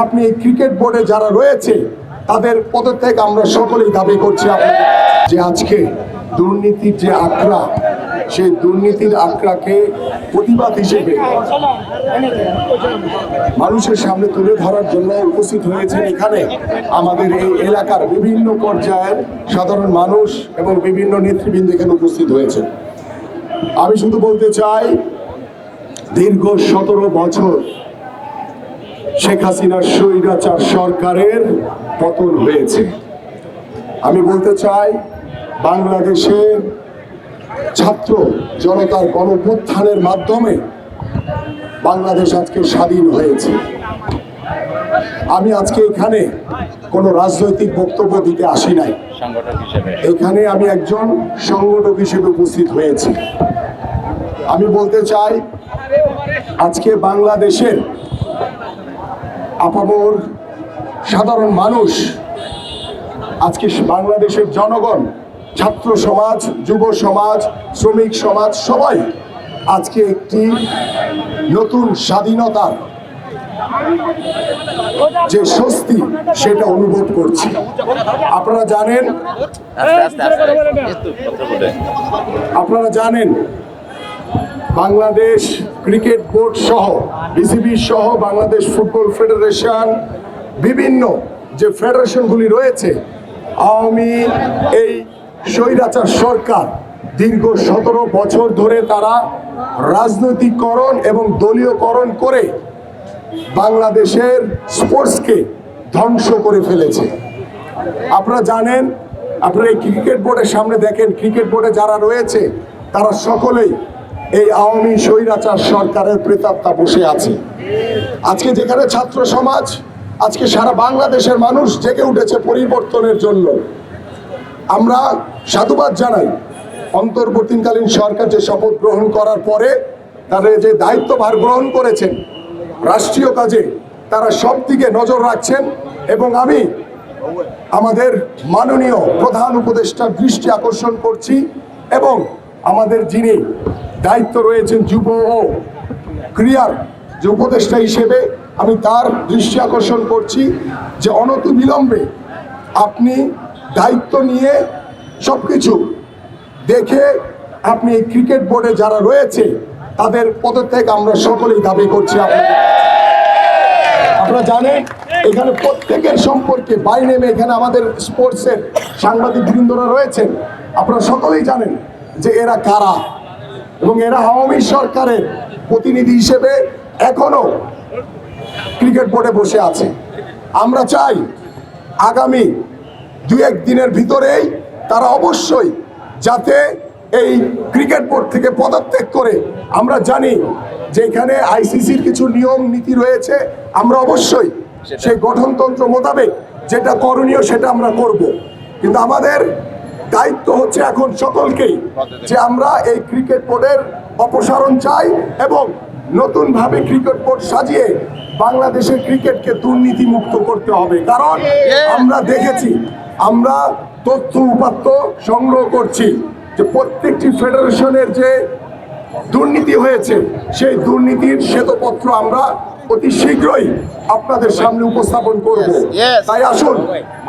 আপনি এই ক্রিকেট বোর্ডে যারা রয়েছে, তাদের পদত্যাগ আমরা সকলেই দাবি করছি। যে আজকে দুর্নীতির যে আঁকড়া সেই দুর্নীতির আঁকড়াকে প্রতিবাদ হিসেবে মানুষের সামনে তুলে ধরার জন্য উপস্থিত হয়েছেন এখানে আমাদের এই এলাকার বিভিন্ন পর্যায়ের সাধারণ মানুষ এবং বিভিন্ন নেতৃবৃন্দ এখানে উপস্থিত হয়েছে। আমি শুধু বলতে চাই, দীর্ঘ সতেরো বছর শেখ হাসিনার স্বৈরাচার সরকারের পতন হয়েছে। আমি বলতে চাই বাংলাদেশের ছাত্র জনতার গণপুত্থানের মাধ্যমে বাংলাদেশ আজকে স্বাধীন হয়েছে। আমি আজকে এখানে কোনো রাজনৈতিক বক্তব্য দিতে আসি নাই। এখানে আমি একজন সংগঠক হিসেবে উপস্থিত হয়েছি। আমি বলতে চাই আজকে বাংলাদেশের আপামর সাধারণ মানুষ আজকে বাংলাদেশের জনগণ ছাত্র সমাজ যুব সমাজ শ্রমিক সমাজ সবাই আজকে একটি নতুন স্বাধীনতার যে স্বস্তি সেটা অনুভব করছি আপনারা জানেন আপনারা জানেন বাংলাদেশ ক্রিকেট বোর্ড সহ বিসিবি সহ বাংলাদেশ ফুটবল ফেডারেশন বিভিন্ন যে ফেডারেশনগুলি রয়েছে, আওয়ামী এই স্বৈরাচার সরকার দীর্ঘ সতেরো বছর ধরে তারা রাজনৈতিকরণ এবং দলীয়করণ করে বাংলাদেশের স্পোর্টসকে ধ্বংস করে ফেলেছে। আপনারা জানেন, আপনারা এই ক্রিকেট বোর্ডের সামনে দেখেন, ক্রিকেট বোর্ডে যারা রয়েছে, তারা সকলেই এই আওয়ামী স্বৈরাচার সরকারের প্রেতাত্মা বসে আছে। আজকে যেখানে ছাত্র সমাজ, আজকে সারা বাংলাদেশের মানুষ জেগে উঠেছে পরিবর্তনের জন্য। আমরা সাধুবাদ জানাই, অন্তর্বর্তীকালীন সরকার যে শপথ গ্রহণ করার পরে তারা যে দায়িত্বভার গ্রহণ করেছেন, রাষ্ট্রীয় কাজে তারা সব দিকে নজর রাখছেন এবং আমি আমাদের মাননীয় প্রধান উপদেষ্টার দৃষ্টি আকর্ষণ করছি এবং আমাদের যিনি দায়িত্ব রয়েছেন যুব ও ক্রিয়ার যে উপদেষ্টা হিসেবে আমি তার দৃষ্টি আকর্ষণ করছি যে অনতি বিলম্বে আপনি দায়িত্ব নিয়ে সব কিছু দেখে আপনি এই ক্রিকেট বোর্ডে যারা রয়েছে, তাদের পদত্যাগ আমরা সকলেই দাবি করছি আপনারা জানেন, এখানে প্রত্যেকের সম্পর্কে বাইরে নেমে এখানে আমাদের স্পোর্টসের সাংবাদিক বৃন্দরা রয়েছেন। আপনারা সকলেই জানেন যে এরা কারা? এবং এরা আওয়ামী সরকারের প্রতিনিধি হিসেবে এখনও ক্রিকেট বোর্ডে বসে আছে। আমরা চাই আগামী দু এক দিনের ভিতরেই তারা অবশ্যই যাতে এই ক্রিকেট বোর্ড থেকে পদত্যাগ করে আমরা জানি যে এখানে আইসিসির কিছু নিয়ম, নীতি রয়েছে, আমরা অবশ্যই সেই গঠনতন্ত্র মোতাবেক যেটা করণীয় সেটা আমরা করব। কিন্তু আমাদের দায়িত্ব হচ্ছে এখন সকলকেই যে আমরা এই ক্রিকেট বোর্ডের অপসারণ চাই এবং নতুনভাবে ক্রিকেট বোর্ড সাজিয়ে বাংলাদেশের ক্রিকেটকে দুর্নীতি মুক্ত করতে হবে। কারণ আমরা দেখেছি, আমরা তথ্য উপাত্ত সংগ্রহ করছি যে প্রত্যেকটি ফেডারেশনের যে দুর্নীতি হয়েছে, সেই দুর্নীতির শ্বেতপত্র আমরা অতি শীঘ্রই আপনাদের সামনে উপস্থাপন করব. তাই আসুন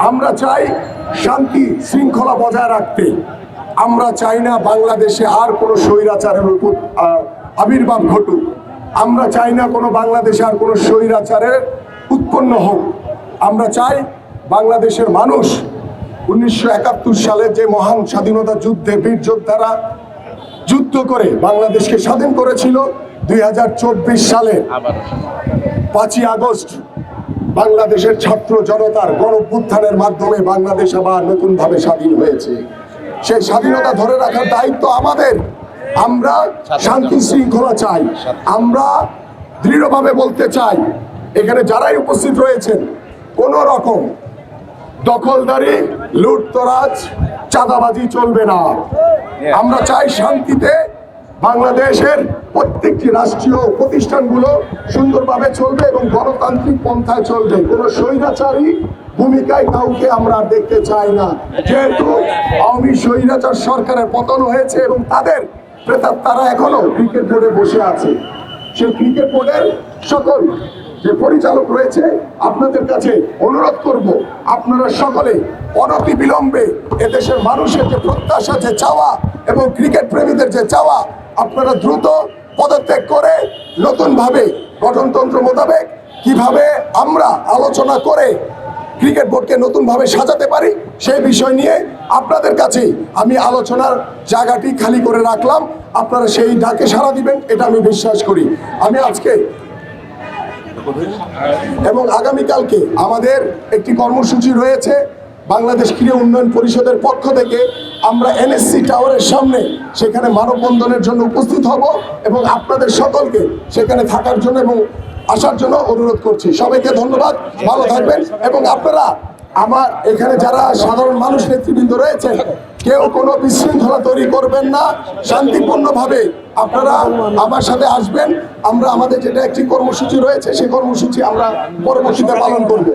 আমরা চাই শান্তি শৃঙ্খলা বজায় রাখতে। আমরা চাই না বাংলাদেশে আর কোনো স্বৈরাচারের আবির্ভাব ঘটুক। আমরা চাই না কোনো বাংলাদেশে আর কোনো স্বৈরাচারের উৎপন্ন হোক। আমরা চাই বাংলাদেশের মানুষ উনিশশো একাত্তর সালে যে মহান স্বাধীনতা যুদ্ধে বীর যোদ্ধারা যুদ্ধ করে বাংলাদেশকে স্বাধীন করেছিল দুই হাজার চব্বিশ সালে পাঁচই আগস্ট বাংলাদেশের ছাত্র জনতার গণপুত্থানের মাধ্যমে বাংলাদেশ আবার নতুনভাবে স্বাধীন হয়েছে। সেই স্বাধীনতা ধরে রাখার দায়িত্ব আমাদের। আমরা শান্তি শৃঙ্খলা চাই। আমরা দৃঢ়ভাবে বলতে চাই এখানে যারাই উপস্থিত রয়েছেন কোনো রকম দখলদারি লুটতরাজ চাঁদাবাজি চলবে না। আমরা চাই শান্তিতে বাংলাদেশের প্রত্যেকটি রাষ্ট্রীয় প্রতিষ্ঠানগুলো সুন্দরভাবে চলবে এবং গণতান্ত্রিক পন্থায় চলবে। কোনো স্বৈরাচারী ভূমিকায় কাউকে আমরা দেখতে চাই না। যেহেতু আওয়ামী স্বৈরাচার সরকারের পতন হয়েছে এবং তাদের প্রেতার তারা এখনও ক্রিকেট বোর্ডে বসে আছে। সেই ক্রিকেট বোর্ডের সকল যে পরিচালক রয়েছে, আপনাদের কাছে অনুরোধ করব, আপনারা সকলে অনতি বিলম্বে এদেশের মানুষের যে প্রত্যাশা, যে চাওয়া এবং ক্রিকেট প্রেমীদের যে চাওয়া আপনারা দ্রুত পদত্যাগ করে নতুনভাবে গঠনতন্ত্র মোতাবেক কীভাবে আমরা আলোচনা করে ক্রিকেট বোর্ডকে নতুনভাবে সাজাতে পারি, সেই বিষয় নিয়ে আপনাদের কাছেই আমি আলোচনার জায়গাটি খালি করে রাখলাম। আপনারা সেই ডাকে সাড়া দিবেন, এটা আমি বিশ্বাস করি। আমি আজকে এবং আগামীকালকে আমাদের একটি কর্মসূচি রয়েছে বাংলাদেশ ক্রীড়া উন্নয়ন পরিষদের পক্ষ থেকে আমরা এনএসসি টাওয়ারের সামনে সেখানে মানববন্ধনের জন্য উপস্থিত হব এবং আপনাদের সকলকে সেখানে থাকার জন্য এবং আসার জন্য অনুরোধ করছি। সবাইকে ধন্যবাদ, ভালো থাকবেন এবং আপনারা আমার এখানে যারা সাধারণ মানুষ, নেতৃবৃন্দ রয়েছে, কেউ কোনো বিশৃঙ্খলা তৈরি করবেন না। শান্তিপূর্ণভাবে আপনারা আমার সাথে আসবেন। আমরা আমাদের যেটা একটি কর্মসূচি রয়েছে সেই কর্মসূচি আমরা পরবর্তীতে পালন করব।